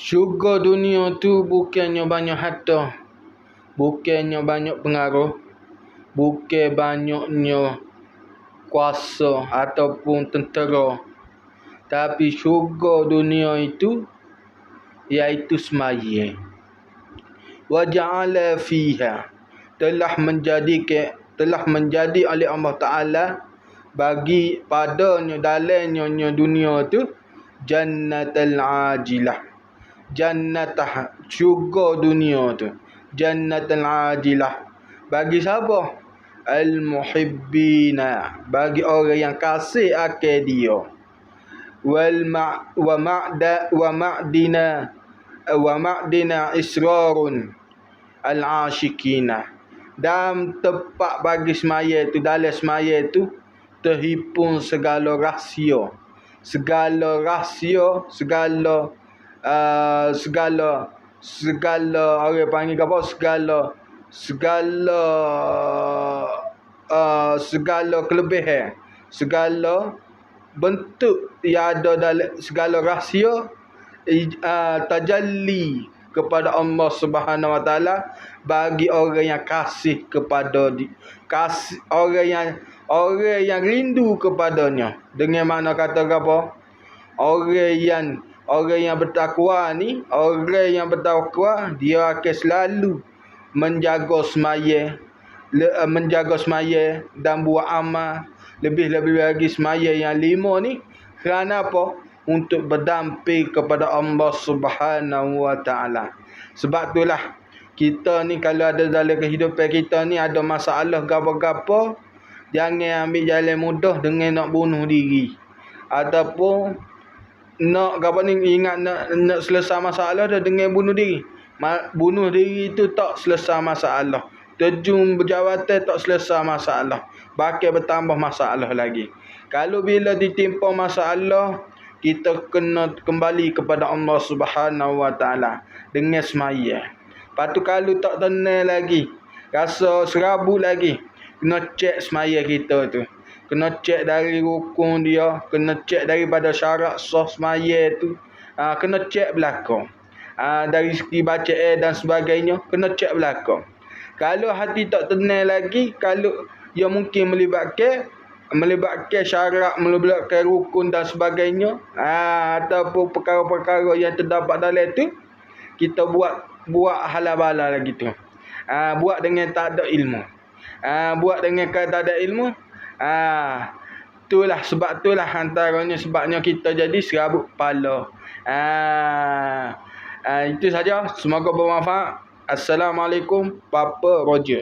syurga dunia tu bukannya banyak harta. Bukannya banyak pengaruh. Bukan banyaknya kuasa ataupun tentera. Tapi syurga dunia itu iaitu semaya. Wa ja'ala fiha telah menjadi ke telah menjadi oleh Allah Taala bagi padanya dalamnya dunia tu jannatul ajilah jannatah syurga dunia tu. Jannatul ajilah. Bagi siapa? Al muhibbina bagi orang yang kasih akan dia. Wal ma wa ma'da wa ma'dina wa ma'dina israrun. Al ashikina dan tempat bagi semaya tu dalam semaya tu terhimpun segala rahsia. Segala rahsia segala uh, segala segala orang panggil apa? Segala segala uh, segala kelebihan segala bentuk yang ada dalam segala rahsia uh, tajalli kepada Allah Subhanahu Wa Taala bagi orang yang kasih kepada di, kasih orang yang orang yang rindu kepadanya. Dengan mana kata apa? Orang yang orang yang bertakwa ni, orang yang bertakwa dia akan selalu menjaga semaya, le, uh, menjaga semaya dan buat amal lebih-lebih lagi semaya yang lima ni kerana apa? Untuk berdamping kepada Allah Subhanahu Wa Taala. Sebab itulah kita ni kalau ada dalam kehidupan kita ni ada masalah gapo-gapo jangan ambil jalan mudah dengan nak bunuh diri ataupun nak apa ni ingat nak nak selesai masalah dah dengan bunuh diri. Bunuh diri itu tak selesai masalah. Terjun berjawatan tak selesai masalah. Bakal bertambah masalah lagi. Kalau bila ditimpa masalah, kita kena kembali kepada Allah Subhanahu Wa Taala dengan semaya. Patu kalau tak tenang lagi, rasa serabut lagi, kena cek semaya kita tu kena cek dari rukun dia kena cek daripada syarat sah semaya tu. Ha, kena cek belakang. Ha, dari segi baca eh dan sebagainya kena cek belakang. Kalau hati tak tenang lagi kalau ia mungkin melibatkan melibatkan syarat melibatkan rukun dan sebagainya ha, ataupun perkara-perkara yang terdapat dalam tu kita buat buat halabala lagi tu. Ha, buat dengan tak ada ilmu. Ha, buat dengan tak ada ilmu Ah, itulah sebab itulah antaranya sebabnya kita jadi serabut kepala. Ah, ah itu saja. Semoga bermanfaat. Assalamualaikum Papa Roger.